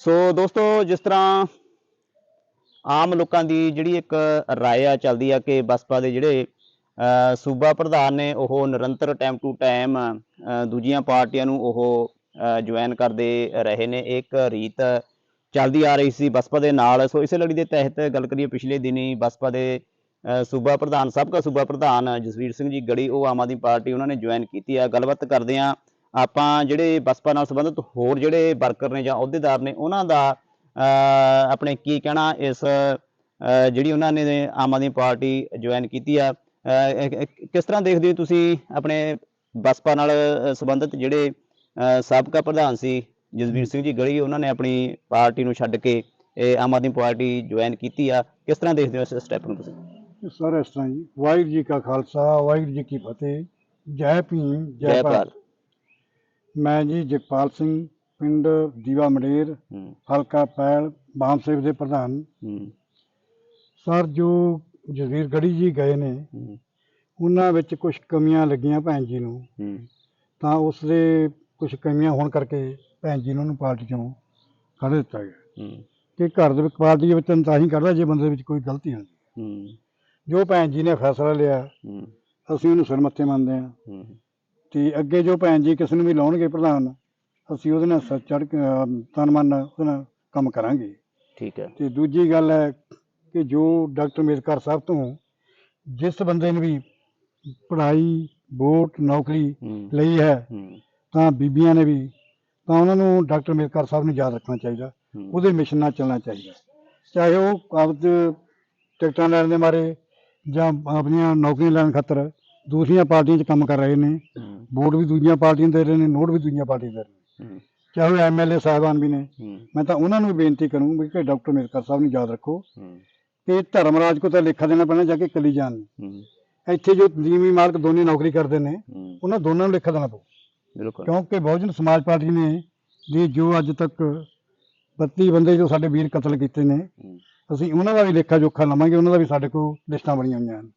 ਸੋ ਦੋਸਤੋ, ਜਿਸ ਤਰ੍ਹਾਂ ਆਮ ਲੋਕਾਂ ਦੀ ਜਿਹੜੀ ਇੱਕ ਰਾਏ ਆ ਚੱਲਦੀ ਆ ਕਿ ਬਸਪਾ ਦੇ ਜਿਹੜੇ ਸੂਬਾ ਪ੍ਰਧਾਨ ਨੇ, ਉਹ ਨਿਰੰਤਰ ਟਾਈਮ ਟੂ ਟਾਈਮ ਦੂਜੀਆਂ ਪਾਰਟੀਆਂ ਨੂੰ ਉਹ ਜੁਆਇਨ ਕਰਦੇ ਰਹੇ ਨੇ। ਇੱਕ ਰੀਤ ਚੱਲਦੀ ਆ ਰਹੀ ਸੀ ਬਸਪਾ ਦੇ ਨਾਲ। ਸੋ ਇਸੇ ਲੜੀ ਦੇ ਤਹਿਤ ਗੱਲ ਕਰੀਏ, ਪਿਛਲੇ ਦਿਨੀ ਬਸਪਾ ਦੇ ਸੂਬਾ ਪ੍ਰਧਾਨ, ਸਾਬਕਾ ਸੂਬਾ ਪ੍ਰਧਾਨ ਜਸਵੀਰ ਸਿੰਘ ਜੀ ਗੜੀ, ਉਹ ਆਮ ਆਦਮੀ ਪਾਰਟੀ ਉਹਨਾਂ ਨੇ ਜੁਆਇਨ ਕੀਤੀ ਆ। ਗੱਲਬਾਤ ਕਰਦੇ ਆ ਆਪਾਂ ਜਿਹੜੇ ਬਸਪਾ ਨਾਲ ਸੰਬੰਧਿਤ ਹੋਰ ਜਿਹੜੇ ਵਰਕਰ ਨੇ ਜਾਂ ਅਹੁਦੇਦਾਰ ਨੇ ਉਹਨਾਂ ਦਾ ਆਪਣੇ ਕੀ ਕਹਿਣਾ ਇਸ ਜਿਹੜੀ ਉਹਨਾਂ ਨੇ ਆਮ ਆਦਮੀ ਪਾਰਟੀ ਜੁਆਇਨ ਕੀਤੀ ਆ। ਕਿਸ ਤਰ੍ਹਾਂ ਦੇਖਦੇ ਹੋ ਤੁਸੀਂ ਆਪਣੇ ਬਸਪਾ ਨਾਲ ਸੰਬੰਧਿਤ ਜਿਹੜੇ ਸਾਬਕਾ ਪ੍ਰਧਾਨ ਸੀ ਜਸਵੀਰ ਸਿੰਘ ਜੀ ਗੜੀ ਉਹਨਾਂ ਨੇ ਆਪਣੀ ਪਾਰਟੀ ਨੂੰ ਛੱਡ ਕੇ ਇਹ ਆਮ ਆਦਮੀ ਪਾਰਟੀ ਜੁਆਇਨ ਕੀਤੀ ਆ। ਕਿਸ ਤਰ੍ਹਾਂ ਦੇਖਦੇ ਹੋ ਇਸ ਸਟੈਪ ਨੂੰ ਤੁਸੀਂ? ਸਰ ਇਸ ਤਰ੍ਹਾਂ ਜੀ ਵਾਹਿਗੁਰੂ ਜੀ ਕਾ ਖਾਲਸਾ ਵਾਹਿਗੁਰੂ ਜੀ ਕੀ ਫਤਿਹ ਜੈ ਭੀਮ ਜੈ ਭਾਰਤ। ਮੈਂ ਜੀ ਜਗਪਾਲ ਸਿੰਘ ਪਿੰਡ ਦੀਵਾ ਮੰਡੇਰ ਹੂੰ। ਹਲਕਾ ਪੈਲ ਬਾਮ ਸਾਹਿਬ ਦੇ ਪ੍ਰਧਾਨ। ਹੂੰ। ਸਰ ਜੋ ਜਸਵੀਰ ਗੜੀ ਜੀ ਗਏ ਨੇ ਹੂੰ। ਉਹਨਾਂ ਵਿੱਚ ਕੁਝ ਕਮੀਆਂ ਲੱਗੀਆਂ ਭੈਣ ਜੀ ਨੂੰ। ਹੂੰ। ਤਾਂ ਉਸ ਦੇ ਕੁਝ ਕਮੀਆਂ ਹੋਣ ਕਰਕੇ ਭੈਣ ਜੀ ਨੂੰ ਉਹਨੂੰ ਪਾਰਟੀ ਚੋਂ ਕੱਢ ਦਿੱਤਾ ਗਿਆ। ਹੂੰ। ਕਿ ਘਰ ਦੇ ਵਿੱਚ ਪਾਰਟੀ ਦੇ ਵਿੱਚ ਤਾਂ ਹੀ ਕੱਢਦਾ ਜੇ ਬੰਦੇ ਵਿੱਚ ਕੋਈ ਗਲਤੀ ਹੁੰਦੀ। ਹੂੰ। ਜੋ ਭੈਣ ਜੀ ਨੇ ਫੈਸਲਾ ਲਿਆ ਹੂੰ। ਅਸੀਂ ਉਹਨੂੰ ਸਿਰ ਮੱਥੇ ਮੰਨਦੇ ਹਾਂ। ਹੂੰ। ਤੇ ਅੱਗੇ ਜੋ ਭੈਣ ਜੀ ਕਿਸ ਨੂੰ ਵੀ ਲਾਉਣਗੇ ਪ੍ਰਧਾਨ ਅਸੀਂ ਉਹਦੇ ਨਾਲ ਸੱਚ ਚੜ ਤਨ ਮਨ ਨਾਲ ਉਹਦੇ ਨਾਲ ਕੰਮ ਕਰਾਂਗੇ। ਠੀਕ ਹੈ। ਤੇ ਦੂਜੀ ਗੱਲ ਹੈ ਕਿ ਜੋ ਡਾਕਟਰ ਅੰਬੇਦਕਰ ਸਾਹਿਬ ਤੋਂ ਜਿਸ ਬੰਦੇ ਨੇ ਵੀ ਪੜ੍ਹਾਈ ਵੋਟ ਨੌਕਰੀ ਲਈ ਹੈ ਤਾਂ ਬੀਬੀਆਂ ਨੇ ਵੀ ਤਾਂ ਉਹਨਾਂ ਨੂੰ ਡਾਕਟਰ ਅੰਬੇਦਕਰ ਸਾਹਿਬ ਨੂੰ ਯਾਦ ਰੱਖਣਾ ਚਾਹੀਦਾ। ਉਹਦੇ ਮਿਸ਼ਨ ਨਾਲ ਚੱਲਣਾ ਚਾਹੀਦਾ। ਚਾਹੇ ਉਹ ਆਪਦ ਟਿਕਟਾਂ ਲੈਣ ਦੇ ਮਾਰੇ ਜਾਂ ਆਪਣੀਆਂ ਨੌਕਰੀਆਂ ਲੈਣ ਖਾਤਰ ਦੂਸਰੀਆਂ ਪਾਰਟੀਆਂ 'ਚ ਕੰਮ ਕਰ ਰਹੇ ਨੇ ਹੂੰ। ਵੋਟ ਵੀ ਦੂਜੀਆਂ ਪਾਰਟੀਆਂ ਦੇ ਰਹੇ ਨੇ ਨੋਟ ਵੀ ਦੂਜੀਆਂ ਪਾਰਟੀਆਂ ਦੇ ਰਹੇ ਨੇ। ਹੂੰ। ਚਾਹੇ ਐਮਐਲਏ ਸਾਹਿਬਾਨ ਵੀ ਨੇ। ਹੂੰ। ਮੈਂ ਤਾਂ ਉਹਨਾਂ ਨੂੰ ਵੀ ਬੇਨਤੀ ਕਰੂੰ ਕਿ ਡਾਕਟਰ ਅੰਬੇਦਕਰ ਸਾਹਿਬ ਨੂੰ ਯਾਦ ਰੱਖੋ ਹੂੰ। ਕਿ ਧਰਮਰਾਜ ਕੋ ਤਾਂ ਲੇਖਾ ਦੇਣਾ ਪੈਣਾ ਜਾ ਕੇ ਕਲੀ ਜਾਣ। ਨੂੰ। ਹੂੰ। ਇੱਥੇ ਜੋ ਨੀਵੀਂ ਮਾਲਕ ਦੋਨੇ ਨੌਕਰੀ ਕਰਦੇ ਨੇ ਹੂੰ। ਉਹਨਾਂ ਦੋਨਾਂ ਨੂੰ ਲੇਖਾ ਦੇਣਾ ਪਊ। ਬਿਲਕੁਲ। ਕਿਉਂਕਿ ਬਹੁਜਨ ਸਮਾਜ ਪਾਰਟੀ ਨੇ ਦੀ ਜੋ ਅੱਜ ਤੱਕ 32 ਬੰਦੇ ਜੋ ਸਾਡੇ ਵੀਰ ਕਤਲ ਕੀਤੇ ਨੇ ਹੂੰ। ਅਸੀਂ ਉਹਨਾਂ ਦਾ ਵੀ ਲੇਖਾ ਜੋਖਾ ਲਵਾਂਗੇ ਉਹਨਾਂ ਦਾ ਵੀ ਸਾਡੇ ਕੋਲ ਲਿਸਟਾਂ ਬਣੀਆਂ ਹੋਈਆਂ ਹਨ।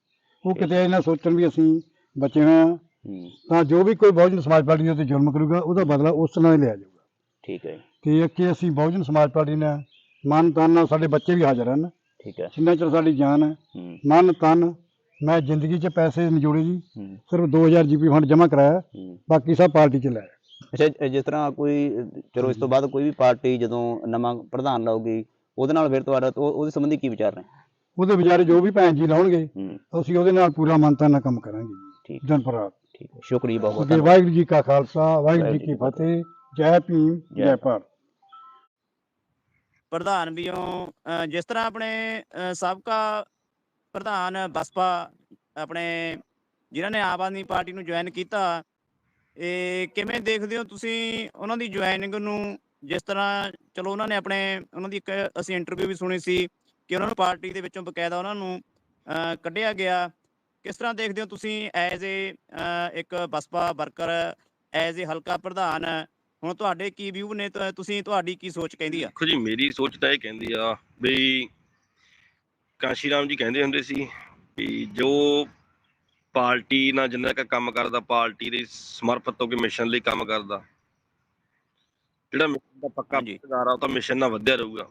ਉਹ ਕਿਤੇ ਇਹ ਨਾ ਸੋਚਣ ਵੀ ਅਸੀਂ ਬਚੇ ਹੋਏ ਹਾਂ। ਤਾਂ ਜੋ ਵੀ ਕੋਈ ਬਹੁਜਨ ਸਮਾਜ ਪਾਰਟੀ ਦੇ ਉੱਤੇ ਜ਼ੁਲਮ ਕਰੂਗਾ ਉਹਦਾ ਬਦਲਾ ਉਸ ਤਰ੍ਹਾਂ ਹੀ ਲਿਆ ਜਾਊਗਾ। ਠੀਕ ਹੈ ਤੇ ਅੱਗੇ ਅਸੀਂ ਬਹੁਜਨ ਸਮਾਜ ਪਾਰਟੀ ਨਾਲ ਮਨ ਤਨ ਨਾਲ ਸਾਡੇ ਬੱਚੇ ਵੀ ਹਾਜ਼ਰ ਹਨ ਠੀਕ ਹੈ। ਜਿੰਨਾ ਚਿਰ ਸਾਡੀ ਜਾਨ ਹੈ ਹੂੰ। ਮਨ ਤਨ ਮੈਂ ਜ਼ਿੰਦਗੀ 'ਚ ਪੈਸੇ ਨਹੀਂ ਜੋੜੇ ਜੀ ਹੂੰ। ਸਿਰਫ 2000 ਜੀਪੀ ਫੰਡ ਜਮ੍ਹਾਂ ਕਰਾਇਆ ਹੂੰ। ਬਾਕੀ ਸਭ ਪਾਰਟੀ 'ਚ ਲਾਇਆ ਅੱਛਾ ਜ- ਜਿਸ ਤਰ੍ਹਾਂ ਕੋਈ ਚਲੋ ਇਸ ਤੋਂ ਬਾਅਦ ਕੋਈ ਵੀ ਪਾਰਟੀ ਜਦੋਂ ਨਵਾਂ ਪ੍ਰਧਾਨ ਲਾਊਗੀ ਉਹਦੇ ਨਾਲ ਫਿਰ ਤੁਹਾਡਾ ਉਹ- ਉਹਦੇ ਸੰਬੰਧੀ ਕੀ ਵਿਚਾਰ ਨੇ? ਉਹਦੇ ਵਿਚਾਰੇ ਜੋ ਵੀ ਭੈਣ ਜੀ ਲਾਉਣਗੇ ਹੂੰ। ਅਸੀਂ ਉਹਦੇ ਨਾਲ ਪੂਰਾ ਮਨ ਤਨ ਨਾਲ ਕੰਮ ਕਰਾਂਗੇ ਜੀ। ਠੀਕ। ਦਿਨ ਰਾਤ ਠੀਕ। ਹੈ ਸ਼ੁਕਰੀਆ ਬਹੁਤ ਬਹੁਤ। ਵਾਹਿਗੁਰੂ ਜੀ ਕਾ ਖਾਲਸਾ ਵਾਹਿਗੁਰੂ ਜੀ ਕੀ ਫਤਿਹ। ਜੈ ਭੀਮ ਜੈ ਭਾਰਤ। ਪ੍ਰਧਾਨ ਵੀਓ ਜਿਸ ਤਰ੍ਹਾਂ ਆਪਣੇ ਸਾਬਕਾ ਪ੍ਰਧਾਨ ਬਸਪਾ ਆਪਣੇ ਜਿਨ੍ਹਾਂ ਨੇ ਆਮ ਆਦਮੀ ਪਾਰਟੀ ਨੂੰ ਜੁਆਇਨ ਕੀਤਾ ਇਹ ਕਿਵੇਂ ਦੇਖਦੇ ਹੋ ਤੁਸੀਂ ਉਹਨਾਂ ਦੀ ਜੁਆਇਨਿੰਗ ਨੂੰ? ਜਿਸ ਤਰ੍ਹਾਂ ਚਲੋ ਉਹਨਾਂ ਨੇ ਆਪਣੇ ਉਹਨਾਂ ਦੀ ਇੱਕ ਅਸੀਂ ਇੰਟਰਵਿਊ ਵੀ ਸੁਣੀ ਸੀ ਕਿ ਉਹਨਾਂ ਨੂੰ ਪਾਰਟੀ ਦੇ ਵਿੱਚੋਂ ਬਕਾਇਦਾ ਉਹਨਾਂ ਨੂੰ ਕੱਢਿਆ ਗਿਆ। ਕਿਸ ਤਰ੍ਹਾਂ ਦੇਖਦੇ ਹੋ ਤੁਸੀਂ ਐਜ਼ ਏ ਇੱਕ ਬਸਪਾ ਵਰਕਰ ਐਜ਼ ਏ ਹਲਕਾ ਪ੍ਰਧਾਨ ਹੁਣ ਤੁਹਾਡੇ ਕੀ ਵਿਊ ਨੇ ਤਾਂ ਤੁਸੀਂ ਤੁਹਾਡੀ ਕੀ ਸੋਚ ਕਹਿੰਦੀ ਆ ਦੇਖੋ ਜੀ ਮੇਰੀ ਸੋਚ ਤਾਂ ਇਹ ਕਹਿੰਦੀ ਆ ਵੀ ਕਾਂਸ਼ੀ ਰਾਮ ਜੀ ਕਹਿੰਦੇ ਹੁੰਦੇ ਸੀ ਵੀ ਜੋ ਪਾਰਟੀ ਨਾਲ ਜਿੰਨਾ ਕੁ ਕੰਮ ਕਰਦਾ ਪਾਰਟੀ ਦੇ ਸਮਰਪਿਤ ਹੋ ਕੇ ਮਿਸ਼ਨ ਲਈ ਕੰਮ ਕਰਦਾ ਜਿਹੜਾ ਮਿਸ਼ਨ ਦਾ ਪੱਕਾ। ਭਾਗੀਦਾਰ ਆ ਉਹ ਤਾਂ ਮਿਸ਼ਨ ਨਾਲ ਵਧਿਆ ਰਹੂਗਾ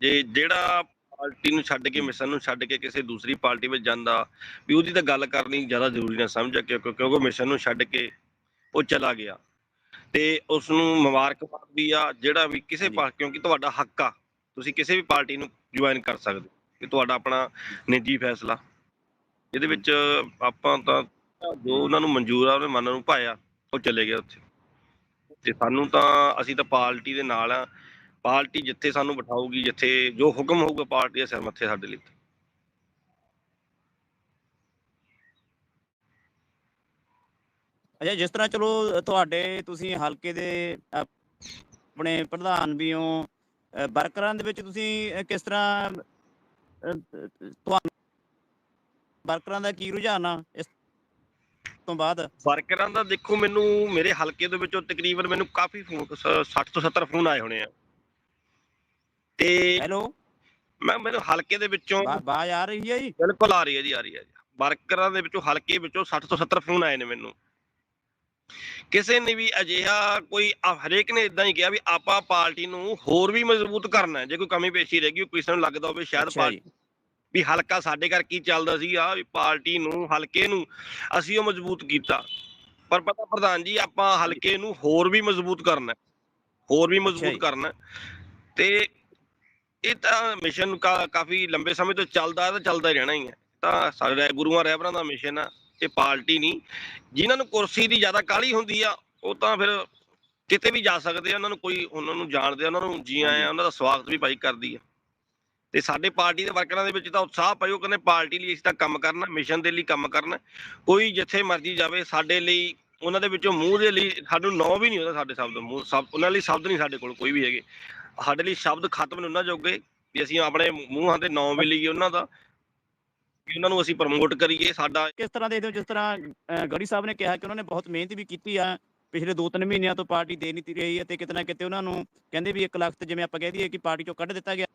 ਜੇ ਜਿਹੜਾ ਪਾਰਟੀ ਨੂੰ ਛੱਡ ਕੇ ਮਿਸ਼ਨ ਨੂੰ ਛੱਡ ਕੇ ਕਿਸੇ ਦੂਸਰੀ ਪਾਰਟੀ ਵਿੱਚ ਜਾਂਦਾ ਵੀ ਉਹਦੀ ਤਾਂ ਗੱਲ ਕਰਨੀ ਜ਼ਿਆਦਾ ਜ਼ਰੂਰੀ ਨਾ ਸਮਝਿਆ ਕਿਉਂਕਿ ਕਿਉਂਕਿ ਮਿਸ਼ਨ ਨੂੰ ਛੱਡ ਕੇ ਉਹ ਚਲਾ ਗਿਆ। ਤੇ ਉਸ ਨੂੰ ਮੁਬਾਰਕਬਾਦ ਵੀ ਆ ਜਿਹੜਾ ਵੀ ਕਿਸੇ ਹਾਂਜੀ। ਪਾ ਕਿਉਂਕਿ ਤੁਹਾਡਾ ਹੱਕ ਆ ਤੁਸੀਂ ਕਿਸੇ ਵੀ ਪਾਰਟੀ ਨੂੰ ਜੁਆਇਨ ਕਰ ਸਕਦੇ ਇਹ ਤੁਹਾਡਾ ਆਪਣਾ ਨਿੱਜੀ ਫੈਸਲਾ। ਇਹਦੇ ਵਿੱਚ ਆਪਾਂ ਤਾਂ ਜੋ ਉਹਨਾਂ ਨੂੰ ਮਨਜ਼ੂਰ ਆ ਉਹਨੇ ਮਨ ਨੂੰ ਭਾਇਆ ਉਹ ਚਲੇ ਗਏ ਉੱਥੇ। ਤੇ ਸਾਨੂੰ ਤਾਂ ਅਸੀਂ ਤਾਂ ਪਾਰਟੀ ਦੇ ਨਾਲ ਆ ਪਾਰਟੀ ਜਿੱਥੇ ਸਾਨੂੰ ਬਿਠਾਊਗੀ ਜਿੱਥੇ ਜੋ ਹੁਕਮ ਹੋਊਗਾ ਪਾਰਟੀ ਦੇ ਸਿਰ ਮੱਥੇ ਸਾਡੇ ਲਈ। ਅੱਛਾ ਜਿਸ ਤਰ੍ਹਾਂ ਚਲੋ ਤੁਹਾਡੇ ਤੁਸੀਂ ਹਲਕੇ ਦੇ ਆਪਣੇ ਪ੍ਰਧਾਨ ਵੀ ਹੋ ਵਰਕਰਾਂ ਦੇ ਵਿੱਚ ਤੁਸੀਂ ਕਿਸ ਤਰ੍ਹਾਂ ਤੁਹਾਨੂੰ ਵਰਕਰਾਂ ਦਾ ਕੀ ਰੁਝਾਨ ਆ ਇਸ ਤੋਂ ਬਾਅਦ? ਵਰਕਰਾਂ ਦਾ ਦੇਖੋ ਮੈਨੂੰ ਮੇਰੇ ਹਲਕੇ ਦੇ ਵਿੱਚੋਂ ਤਕਰੀਬਨ ਮੈਨੂੰ ਕਾਫੀ ਫੋਨ 60 ਤੋਂ 70 ਫੋਨ ਆਏ ਹੋਣੇ ਆ। ਤੇ ਹੈਲੋ। ਮੈਂ ਮੈਨੂੰ ਹਲਕੇ ਦੇ ਵਿੱਚੋਂ ਬਾਜ ਆ ਰਹੀ ਹੈ ਜੀ? ਬਿਲਕੁਲ ਆ ਰਹੀ ਹੈ ਜੀ ਆ ਰਹੀ ਹੈ ਵਰਕਰਾਂ ਦੇ ਵਿੱਚੋਂ ਹਲਕੇ ਵਿੱਚੋਂ 60 ਤੋਂ 70 ਫੋਨ ਆਏ ਨੇ ਮੈਨੂੰ। ਕਿਸੇ ਨੇ ਵੀ ਅਜਿਹਾ ਕੋਈ ਹਰੇਕ ਨੇ ਇਦਾਂ ਹੀ ਕਿਹਾ ਵੀ ਆਪਾਂ ਪਾਰਟੀ ਨੂੰ ਹੋਰ ਵੀ ਮਜ਼ਬੂਤ ਕਰਨਾ ਹੈ। ਜੇ ਕੋਈ ਕਮੀ ਪੇਸ਼ੀ ਰਹਿ ਗਈ ਕਿਸੇ ਨੂੰ ਲੱਗਦਾ ਹੋਵੇ ਸ਼ਾਇਦ ਪਾਰਟੀ ਵੀ ਹਲਕਾ ਸਾਡੇ ਘਰ ਕੀ ਚੱਲਦਾ ਸੀ ਆ ਵੀ ਪਾਰਟੀ ਨੂੰ ਹਲਕੇ ਨੂੰ ਅਸੀਂ ਉਹ ਮਜ਼ਬੂਤ ਕੀਤਾ। ਪਰ ਪਤਾ ਪ੍ਰਧਾਨ ਜੀ ਆਪਾਂ ਹਲਕੇ ਨੂੰ ਹੋਰ ਵੀ ਮਜ਼ਬੂਤ ਕਰਨਾ ਹੈ। ਹੋਰ ਵੀ। ਮਜ਼ਬੂਤ ਕਰਨਾ ਹੈ। ਤੇ ਇਹ ਤਾਂ ਮਿਸ਼ਨ ਕਾਫੀ ਲੰਬੇ ਸਮੇਂ ਤੋਂ ਚੱਲਦਾ ਹੈ ਤੇ ਚੱਲਦਾ ਹੀ ਰਹਿਣਾ ਹੀ ਹੈ। ਤਾਂ ਸਾਡੇ ਗੁਰੂਆਂ ਰਹਿਬਰਾਂ ਦਾ ਮਿਸ਼ਨ ਆ, ਇਹ ਪਾਰਟੀ ਨਹੀਂ। ਜਿਨ੍ਹਾਂ ਨੂੰ ਕੁਰਸੀ ਦੀ ਜ਼ਿਆਦਾ ਕਾਹਲੀ ਹੁੰਦੀ ਆ, ਉਹ ਤਾਂ ਫਿਰ ਕਿਤੇ ਵੀ ਜਾ ਸਕਦੇ ਆ, ਉਹਨਾਂ ਨੂੰ ਕੋਈ, ਉਹਨਾਂ ਨੂੰ ਜਾਣਦੇ ਆ, ਉਹਨਾਂ ਨੂੰ ਜੀ ਆਏ ਉਹਨਾਂ ਦਾ ਸਵਾਗਤ ਵੀ ਭਾਈ ਕਰਦੀ ਆ। ਤੇ ਸਾਡੇ ਪਾਰਟੀ ਦੇ ਵਰਕਰਾਂ ਦੇ ਵਿੱਚ ਤਾਂ ਉਤਸ਼ਾਹ ਪਾਇਓ ਕਹਿੰਦੇ ਪਾਰਟੀ ਲਈ ਅਸੀਂ ਤਾਂ ਕੰਮ ਕਰਨਾ ਮਿਸ਼ਨ ਦੇ ਲਈ ਕੰਮ ਕਰਨਾ। ਕੋਈ ਜਿੱਥੇ ਮਰਜ਼ੀ ਜਾਵੇ, ਸਾਡੇ ਲਈ, ਉਹਨਾਂ ਦੇ ਵਿੱਚੋਂ ਮੂੰਹ ਦੇ ਲਈ, ਸਾਨੂੰ ਨੌ ਵੀ ਨਹੀਂ ਹੁੰਦਾ ਸਾਡੇ ਸ਼ਬਦ ਮੂੰਹ, ਸਭ, ਉਹਨਾਂ ਲਈ ਸ਼ਬਦ ਨਹੀਂ ਸਾਡੇ ਕੋਲ, ਕੋਈ ਵੀ ਹੈਗੇ। ਸਾਡੇ ਲਈ ਸ਼ਬਦ ਖਤਮ ਨਹੀਂ ਉਹਨਾਂ ਜੋਗੇ ਵੀ ਅਸੀਂ ਆਪਣੇ ਮੂੰਹਾਂ ਦੇ ਨੌ ਵੀ ਲਈਏ ਉਹਨਾਂ ਦਾ। ਵੀ ਉਹਨਾਂ ਨੂੰ ਅਸੀਂ ਪ੍ਰਮੋਟ ਕਰੀਏ ਸਾਡਾ ਕਿਸ ਤਰ੍ਹਾਂ ਦੇਖਦੇ ਹੋ ਜਿਸ ਤਰ੍ਹਾਂ ਗੜੀ ਸਾਹਿਬ ਨੇ ਕਿਹਾ ਕਿ ਉਹਨਾਂ ਨੇ ਬਹੁਤ ਮਿਹਨਤ ਵੀ ਕੀਤੀ ਆ ਪਿਛਲੇ 2-3 ਮਹੀਨਿਆਂ ਤੋਂ ਪਾਰਟੀ ਦੇ ਨਹੀਂ ਰਹੀ ਹੈ ਤੇ ਕਿਤੇ ਨਾ ਕਿਤੇ ਉਹਨਾਂ ਨੂੰ ਕਹਿੰਦੇ ਵੀ 1 ਲੱਖ ਤੇ ਜਿਵੇਂ ਆਪਾਂ ਕਹਿ ਦਈਏ ਕਿ ਪਾਰਟੀ ਚੋਂ ਕੱਢ ਦਿੱਤਾ ਗਿਆ।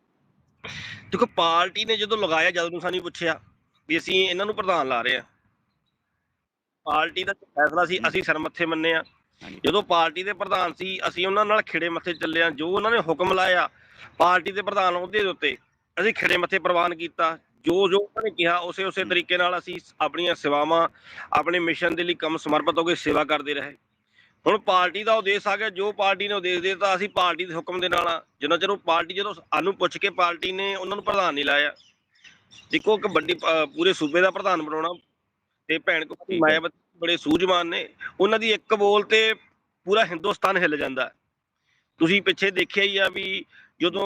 ਦੇਖੋ ਪਾਰਟੀ ਨੇ ਜਦੋਂ ਲਗਾਇਆ ਜਦ ਨੂੰ ਸਾਨੂੰ ਪੁੱਛਿਆ ਵੀ ਅਸੀਂ ਇਹਨਾਂ ਨੂੰ ਪ੍ਰਧਾਨ ਲਾ ਰਹੇ ਆ ਪਾਰਟੀ ਦਾ ਫੈਸਲਾ ਸੀ ਅਸੀਂ ਸਿਰ ਮੱਥੇ ਮੰਨੇ ਆ। ਜਦੋਂ ਪਾਰਟੀ ਦੇ ਪ੍ਰਧਾਨ ਸੀ ਅਸੀਂ ਉਹਨਾਂ ਨਾਲ ਖਿੜੇ ਮੱਥੇ ਚੱਲੇ ਆ ਜੋ ਉਹਨਾਂ ਨੇ ਹੁਕਮ ਲਾਇਆ ਪਾਰਟੀ ਦੇ ਪ੍ਰਧਾਨ ਅਹੁਦੇ ਦੇ ਉੱਤੇ ਅਸੀਂ ਖਿੜੇ ਮੱਥੇ ਪ੍ਰਵਾਨ ਕੀਤਾ। ਜੋ ਜੋ ਉਹਨਾਂ ਨੇ ਕਿਹਾ ਉਸੇ ਉਸੇ। ਤਰੀਕੇ ਨਾਲ ਅਸੀਂ ਆਪਣੀਆਂ ਸੇਵਾਵਾਂ ਆਪਣੇ ਮਿਸ਼ਨ ਦੇ ਲਈ ਕੰਮ ਸਮਰਪਿਤ ਹੋ ਕੇ ਸੇਵਾ ਕਰਦੇ ਰਹੇ। ਹੁਣ ਪਾਰਟੀ ਦਾ ਉਦੇਸ਼ ਆ ਗਿਆ ਜੋ ਪਾਰਟੀ ਨੇ ਉਦੇਸ਼ ਦੇ ਦਿੱਤਾ ਅਸੀਂ ਪਾਰਟੀ ਦੇ ਹੁਕਮ ਦੇ ਨਾਲ ਜਿੰਨਾ ਚਿਰ ਉਹ ਪਾਰਟੀ ਜਦੋਂ ਸਾਨੂੰ ਪੁੱਛ ਕੇ ਪਾਰਟੀ ਨੇ ਉਹਨਾਂ ਨੂੰ ਪ੍ਰਧਾਨ ਨਹੀਂ ਲਾਇਆ। ਦੇਖੋ ਇੱਕ ਵੱਡੀ ਪੂਰੇ ਸੂਬੇ ਦਾ ਪ੍ਰਧਾਨ ਬਣਾਉਣਾ ਤੇ ਭੈਣ ਕੋ। ਮਾਇਆਵਤੀ ਬੜੇ ਸੂਝਵਾਨ ਨੇ ਉਹਨਾਂ ਦੀ ਇੱਕ ਬੋਲ ਤੇ ਪੂਰਾ ਹਿੰਦੁਸਤਾਨ ਹਿੱਲ ਜਾਂਦਾ। ਤੁਸੀਂ ਪਿੱਛੇ ਦੇਖਿਆ ਹੀ ਆ ਵੀ ਜਦੋਂ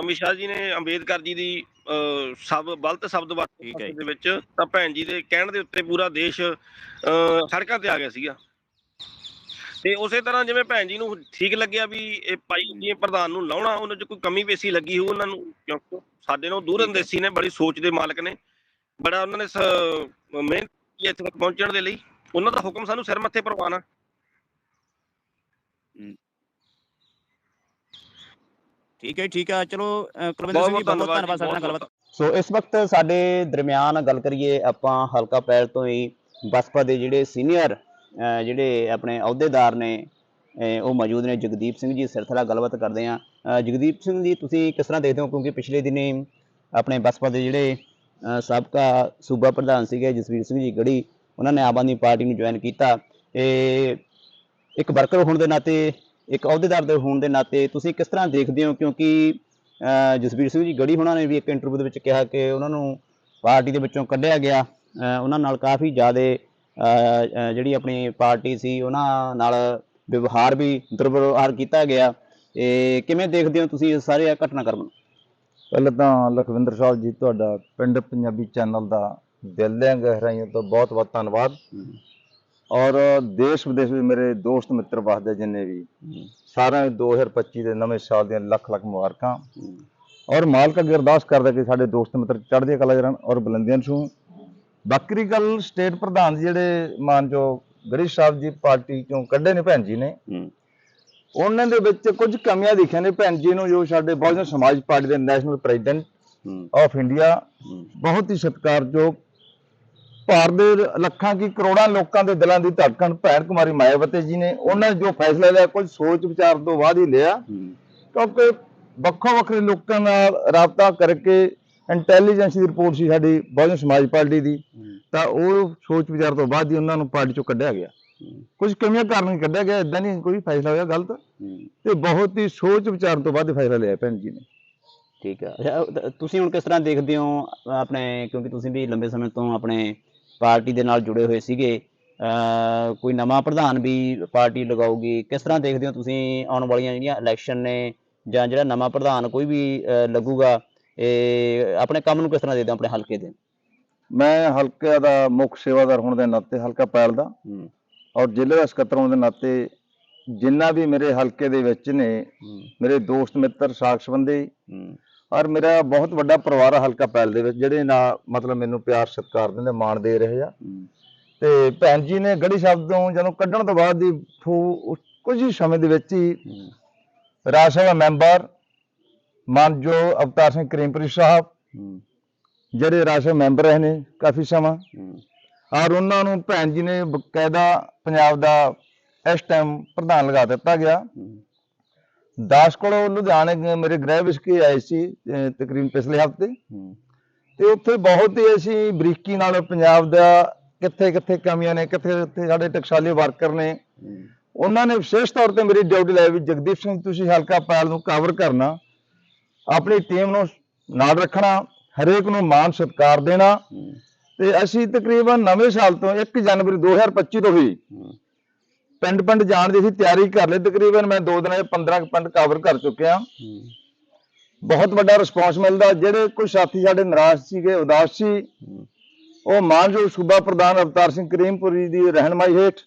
ਅਮਿਤ ਸ਼ਾਹ ਜੀ ਨੇ ਅੰਬੇਦਕਰ ਜੀ ਦੀ ਸ਼ਬਦ ਗਲਤ ਸ਼ਬਦ ਵਰਤੇ। ਦੇ ਵਿੱਚ ਤਾਂ ਭੈਣ ਜੀ ਦੇ ਕਹਿਣ ਦੇ ਉੱਤੇ ਪੂਰਾ ਦੇਸ਼ ਸੜਕਾਂ ਤੇ ਆ ਗਿਆ ਸੀਗਾ ਤੇ ਉਸੇ ਤਰ੍ਹਾਂ ਜਿਵੇਂ ਭੈਣ ਜੀ ਨੂੰ ਠੀਕ ਲੱਗਿਆ ਵੀ ਇਹ ਭਾਈ ਜੀ ਪ੍ਰਧਾਨ ਨੂੰ ਲਾਉਣਾ ਉਹਨਾਂ 'ਚ ਕੋਈ ਕਮੀ ਪੇਸ਼ੀ ਲੱਗੀ ਹੋ ਉਹਨਾਂ ਨੂੰ ਕਿਉਂਕਿ ਸਾਡੇ ਨਾਲ ਦੂਰ। ਅੰਦੇਸੀ ਨੇ ਬੜੀ ਸੋਚ ਦੇ ਮਾਲਕ ਨੇ ਬੜਾ ਉਹਨਾਂ ਨੇ ਮਿਹਨਤ ਕੀਤੀ ਇੱਥੇ ਤੱਕ ਪਹੁੰਚਣ ਦੇ ਲਈ ਉਹਨਾਂ ਦਾ ਹੁਕਮ ਸਾਨੂੰ ਸਿਰ ਮੱਥੇ ਪਰਵਾਨਾ ਠੀਕ ਹੈ ਠੀਕ ਆ ਚਲੋ ਕੁਲਵਿੰਦਰ ਸਿੰਘ ਜੀ ਬਹੁਤ ਬਹੁਤ ਧੰਨਵਾਦ ਸਾਡੇ ਨਾਲ ਗੱਲਬਾਤ ਸੋ ਇਸ ਵਕਤ ਸਾਡੇ ਦਰਮਿਆਨ ਗੱਲ ਕਰੀਏ ਆਪਾਂ ਹਲਕਾ ਪੈਲ ਤੋਂ ਹੀ ਬਸਪਾ ਦੇ ਜਿਹੜੇ ਸੀਨੀਅਰ ਜਿਹੜੇ ਆਪਣੇ ਅਹੁਦੇਦਾਰ ਨੇ ਉਹ ਮੌਜੂਦ ਨੇ ਜਗਦੀਪ ਸਿੰਘ ਜੀ ਸਿਰਥਲਾ ਗੱਲਬਾਤ ਕਰਦੇ ਆ ਜਗਦੀਪ ਸਿੰਘ ਜੀ ਤੁਸੀਂ ਕਿਸ ਤਰ੍ਹਾਂ ਦੇਖਦੇ ਹੋ? ਕਿਉਂਕਿ ਪਿਛਲੇ ਦਿਨੀ ਆਪਣੇ ਬਸਪਾ ਦੇ ਜਿਹੜੇ ਸਾਬਕਾ ਸੂਬਾ ਪ੍ਰਧਾਨ ਸੀਗੇ ਜਸਵੀਰ ਸਿੰਘ ਜੀ ਗੜੀ ਉਹਨਾਂ ਨੇ ਆਮ ਆਦਮੀ ਪਾਰਟੀ ਨੂੰ ਜੁਆਇਨ ਕੀਤਾ। ਤੇ ਇੱਕ ਵਰਕਰ ਹੋਣ ਦੇ ਨਾਤੇ, ਇੱਕ ਅਹੁਦੇਦਾਰ ਦੇ ਹੋਣ ਦੇ ਨਾਤੇ ਤੁਸੀਂ ਕਿਸ ਤਰ੍ਹਾਂ ਦੇਖਦੇ ਹੋ? ਕਿਉਂਕਿ, ਅਹ ਜਸਬੀਰ ਸਿੰਘ ਜੀ ਗੜੀ ਹੋਣਾ ਨੇ ਵੀ ਇੱਕ ਇੰਟਰਵਿਊ ਦੇ ਵਿੱਚ ਕਿਹਾ ਕਿ ਉਹਨਾਂ ਨੂੰ ਪਾਰਟੀ ਦੇ ਵਿੱਚੋਂ ਕੱਢਿਆ ਗਿਆ। ਉਹਨਾਂ ਨਾਲ ਕਾਫੀ ਜ਼ਿਆਦਾ ਜਿਹੜੀ ਆਪਣੀ ਪਾਰਟੀ ਸੀ, ਉਹਨਾਂ ਨਾਲ ਵਿਵਹਾਰ ਵੀ ਦੁਰਵਿਵਹਾਰ ਕੀਤਾ ਗਿਆ। ਤੇ ਕਿਵੇਂ ਦੇਖਦੇ ਹੋ ਤੁਸੀਂ ਇਹ ਸਾਰੇ ਘਟਨਾਕ੍ਰਮ ਨੂੰ? ਪਹਿਲਾਂ ਤਾਂ ਲਖਵਿੰਦਰ ਸਾਹਿਬ ਜੀ, ਤੁਹਾਡਾ ਪਿੰਡ ਪੰਜਾਬੀ ਚੈਨਲ ਦਾ ਦਿਲ ਦੀਆਂ ਗਹਿਰਾਈਆਂ ਤੋਂ ਬਹੁਤ ਬਹੁਤ ਧੰਨਵਾਦ। ਔਰ ਦੇਸ਼ ਵਿਦੇਸ਼ ਵਿੱਚ ਮੇਰੇ ਦੋਸਤ ਮਿੱਤਰ ਵਸਦੇ ਜਿੰਨੇ ਵੀ ਸਾਰਿਆਂ ਨੂੰ 2025 ਦੇ ਨਵੇਂ ਸਾਲ ਦੀਆਂ ਲੱਖ ਲੱਖ ਮੁਬਾਰਕਾਂ। ਔਰ ਮਾਲਕ ਅੱਗੇ ਅਰਦਾਸ ਕਰਦਾ ਕਿ ਸਾਡੇ ਦੋਸਤ ਮਿੱਤਰ ਚੜ੍ਹਦੀ ਕਲਾ ਰਹਿਣ ਔਰ ਬੁਲੰਦੀਆਂ ਛੂਹਣ ਬਾਕੀ ਗੱਲ ਸਟੇਟ ਪ੍ਰਧਾਨ ਜਿਹੜੇ ਮਾਨਯੋਗ ਗੜੀ ਸਾਹਿਬ ਜੀ ਪਾਰਟੀ ਚੋਂ ਕੱਢੇ ਨੇ ਭੈਣ ਜੀ ਨੇ। ਉਹਨਾਂ ਦੇ ਵਿੱਚ ਕੁਝ ਕਮੀਆਂ ਦਿਖੀਆਂ ਨੇ ਭੈਣ ਜੀ ਨੂੰ ਜੋ ਸਾਡੇ ਬਹੁਜਨ ਸਮਾਜ ਪਾਰਟੀ ਦੇ ਨੈਸ਼ਨਲ ਪ੍ਰੈਜ਼ੀਡੈਂਟ ਆਫ ਇੰਡੀਆ ਬਹੁਤ ਹੀ ਸਤਿਕਾਰਯੋਗ ਭਾਰਤ ਦੇ ਲੱਖਾਂ ਕੀ ਕਰੋੜਾਂ ਲੋਕਾਂ ਦੇ ਦਿਲਾਂ ਦੀ ਧੜਕਣ ਭੈਣ ਕੁਮਾਰੀ ਮਾਇਆਵਤੀ ਜੀ ਨੇ ਉਹਨਾਂ ਨੇ ਜੋ ਫੈਸਲਾ ਲਿਆ ਕੁਝ ਸੋਚ ਵਿਚਾਰ ਤੋਂ ਬਾਅਦ ਹੀ ਲਿਆ। ਕਿਉਂਕਿ ਵੱਖੋ ਵੱਖਰੇ ਲੋਕਾਂ ਨਾਲ ਰਾਬਤਾ ਕਰਕੇ ਇੰਟੈਲੀਜੈਂਸ ਦੀ ਰਿਪੋਰਟ ਸੀ ਸਾਡੀ ਬਹੁਜਨ ਸਮਾਜ ਪਾਰਟੀ ਦੀ। ਤਾਂ ਉਹ ਸੋਚ ਵਿਚਾਰ ਤੋਂ ਬਾਅਦ ਹੀ ਉਹਨਾਂ ਨੂੰ ਪਾਰਟੀ ਚੋਂ ਕੱਢਿਆ ਗਿਆ। ਕੁਝ ਕਮੀਆਂ ਕਾਰਨ ਕੱਢਿਆ ਗਿਆ ਇਦਾਂ ਨਹੀਂ ਕੋਈ ਫੈਸਲਾ ਹੋਇਆ ਗਲਤ। ਤੇ ਬਹੁਤ ਹੀ ਸੋਚ ਵਿਚਾਰ ਤੋਂ ਬਾਅਦ ਫੈਸਲਾ ਲਿਆ ਭੈਣ ਜੀ ਨੇ। ਠੀਕ ਤ- ਤੁਸੀਂ ਹੁਣ ਕਿਸ ਤਰ੍ਹਾਂ ਦੇਖਦੇ ਹੋ ਆਪਣੇ ਕਿਉਂਕਿ ਤੁਸੀਂ ਵੀ ਲੰਬੇ ਸਮੇਂ ਤੋਂ ਆਪਣੇ ਪਾਰਟੀ ਦੇ ਨਾਲ ਜੁੜੇ ਹੋਏ ਸੀਗੇ। ਕੋਈ ਨਵਾਂ ਪ੍ਰਧਾਨ ਵੀ ਪਾਰਟੀ ਲਗਾਊਗੀ। ਕਿਸ ਤਰ੍ਹਾਂ ਦੇਖਦੇ ਹੋ ਤੁਸੀਂ ਆਉਣ ਵਾਲੀਆਂ ਜਿਹੜੀਆਂ ਇਲੈਕਸ਼ਨ ਨੇ ਜਾਂ ਜਿਹੜਾ ਨਵਾਂ ਪ੍ਰਧਾਨ ਕੋਈ ਵੀ ਲੱਗੂਗਾ ਇਹ ਆਪਣੇ ਕੰਮ ਨੂੰ ਕਿਸ ਤਰ੍ਹਾਂ ਦੇਖਦੇ ਹੋ ਆਪਣੇ ਹਲਕੇ ਦੇ? ਮੈਂ ਹਲਕੇ ਦਾ ਮੁੱਖ ਸੇਵਾਦਾਰ ਹੋਣ ਦੇ ਨਾਤੇ ਹਲਕਾ ਪੈਲ ਦਾ ਔਰ ਜ਼ਿਲ੍ਹੇ ਦਾ ਸਕੱਤਰ ਹੋਣ ਦੇ ਨਾਤੇ ਜਿੰਨਾ ਵੀ ਮੇਰੇ ਹਲਕੇ ਦੇ ਵਿੱਚ ਨੇ ਮੇਰੇ ਦੋਸਤ ਮਿੱਤਰ ਸਾਖ ਸੰਬੰਧੀ ਔਰ ਮੇਰਾ ਬਹੁਤ ਵੱਡਾ ਪਰਿਵਾਰ ਆ ਹਲਕਾ ਪੈਲ ਦੇ ਵਿੱਚ ਜਿਹੜੇ ਨਾ ਮਤਲਬ ਮੈਨੂੰ ਪਿਆਰ ਸਤਿਕਾਰ ਦਿੰਦੇ ਮਾਣ ਦੇ ਰਹੇ ਆ। ਤੇ ਭੈਣ ਜੀ ਨੇ ਗੜੀ ਸ਼ਬਦ ਤੋਂ ਜਦੋਂ ਕੱਢਣ ਤੋਂ ਬਾਅਦ ਦੀ ਕੁਝ ਹੀ ਸਮੇਂ ਦੇ ਵਿੱਚ ਹੀ ਰਾਜ ਸਭਾ ਮੈਂਬਰ ਮਾਨਜੋ ਅਵਤਾਰ ਸਿੰਘ ਕਰੀਮਪੁਰੀ ਸਾਹਿਬ ਜਿਹੜੇ ਰਾਜ ਸਭਾ ਮੈਂਬਰ ਰਹੇ ਨੇ ਕਾਫੀ ਸਮਾਂ। ਔਰ ਉਹਨਾਂ ਨੂੰ ਭੈਣ ਜੀ ਨੇ ਬਕਾਇਦਾ ਪੰਜਾਬ ਦਾ ਇਸ ਟਾਈਮ ਪ੍ਰਧਾਨ ਲਗਾ ਦਿੱਤਾ ਗਿਆ। ਦਾਸ ਕੋਲੋਂ ਲੁਧਿਆਣੇ ਮੇਰੇ ਗ੍ਰਹਿ ਵਿਸਕੀ ਆਏ ਸੀ ਤਕਰੀਬਨ ਪਿਛਲੇ ਹਫ਼ਤੇ। ਤੇ ਉੱਥੇ ਬਹੁਤ ਹੀ ਅਸੀਂ ਬਰੀਕੀ ਨਾਲ ਪੰਜਾਬ ਦਾ ਕਿੱਥੇ ਕਿੱਥੇ ਕਮੀਆਂ ਨੇ ਕਿੱਥੇ ਕਿੱਥੇ ਸਾਡੇ ਟਕਸਾਲੀ ਵਰਕਰ ਨੇ। ਉਹਨਾਂ ਨੇ ਵਿਸ਼ੇਸ਼ ਤੌਰ ਤੇ ਮੇਰੀ ਡਿਊਟੀ ਲਈ ਵੀ ਜਗਦੀਪ ਸਿੰਘ ਤੁਸੀਂ ਹਲਕਾ ਪੈਲ ਨੂੰ ਕਵਰ ਕਰਨਾ ਆਪਣੀ ਟੀਮ ਨੂੰ ਨਾਲ ਰੱਖਣਾ ਹਰੇਕ ਨੂੰ ਮਾਨ ਸਤਿਕਾਰ ਦੇਣਾ। ਤੇ ਅਸੀਂ ਤਕਰੀਬਨ ਨਵੇਂ ਸਾਲ ਤੋਂ 1 ਜਨਵਰੀ 2025 ਤੋਂ ਹੂੰ, ਪਿੰਡ ਪਿੰਡ ਜਾਣ ਦੀ ਅਸੀਂ ਤਿਆਰੀ ਕਰ ਲਈ ਤਕਰੀਬਨ ਮੈਂ ਦੋ ਦਿਨਾਂ 'ਚ 15 ਕੁ ਪਿੰਡ ਕਵਰ ਕਰ ਚੁੱਕਿਆ। ਹੂੰ, ਬਹੁਤ ਵੱਡਾ ਰਿਸਪਾਂਸ ਮਿਲਦਾ। ਜਿਹੜੇ ਕੁਝ ਸਾਥੀ ਸਾਡੇ ਨਿਰਾਸ਼ ਸੀਗੇ ਉਦਾਸ ਸੀ ਉਹ ਮਾਨਯੋਗ ਸੂਬਾ ਪ੍ਰਧਾਨ ਅਵਤਾਰ ਸਿੰਘ ਕਰੀਮਪੁਰੀ ਦੀ ਰਹਿਨਮਾਈ ਹੇਠ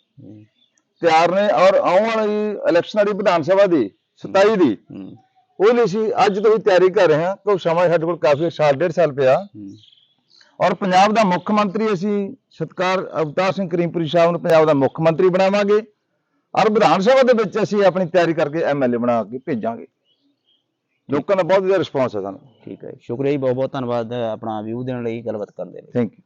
ਤਿਆਰ ਨੇ ਔਰ ਆਉਣ ਵਾਲੀ ਇਲੈਕਸ਼ਨਰੀ ਵਿਧਾਨ ਸਭਾ ਦੀ 27 ਦੀ ਉਹ ਲਈ ਅਸੀਂ ਅੱਜ ਤੋਂ ਹੀ ਤਿਆਰੀ ਕਰ ਰਹੇ ਹਾਂ। ਕਿਉਂਕਿ ਸਮਾਂ ਸਾਡੇ ਕੋਲ ਕਾਫੀ ਸਾਲ ਡੇਢ ਸਾਲ ਪਿਆ। ਔਰ ਪੰਜਾਬ ਦਾ ਮੁੱਖ ਮੰਤਰੀ ਅਸੀਂ ਸਤਕਾਰ ਅਵਤਾਰ ਸਿੰਘ ਕਰੀਮਪੁਰੀ ਸਾਹਿਬ ਨੂੰ ਪੰਜਾਬ ਦਾ ਮੁੱਖ ਮੰਤਰੀ ਬਣਾਵਾਂਗੇ। ਔਰ ਵਿਧਾਨ ਸਭਾ ਦੇ ਵਿੱਚ ਅਸੀਂ ਆਪਣੀ ਤਿਆਰੀ ਕਰਕੇ ਐਮਐਲਏ ਬਣਾ ਕੇ ਭੇਜਾਂਗੇ। ਲੋਕਾਂ ਦਾ ਬਹੁਤ ਵਧੀਆ ਰਿਸਪਾਂਸ ਹੈ ਸਾਨੂੰ। ਠੀਕ ਹੈ ਸ਼ੁਕਰੀਆ ਜੀ ਬਹੁਤ ਬਹੁਤ ਧੰਨਵਾਦ ਆਪਣਾ ਵਿਊ ਦੇਣ ਲਈ ਗੱਲਬਾਤ ਕਰਨ ਦੇ ਲਈ। Thank you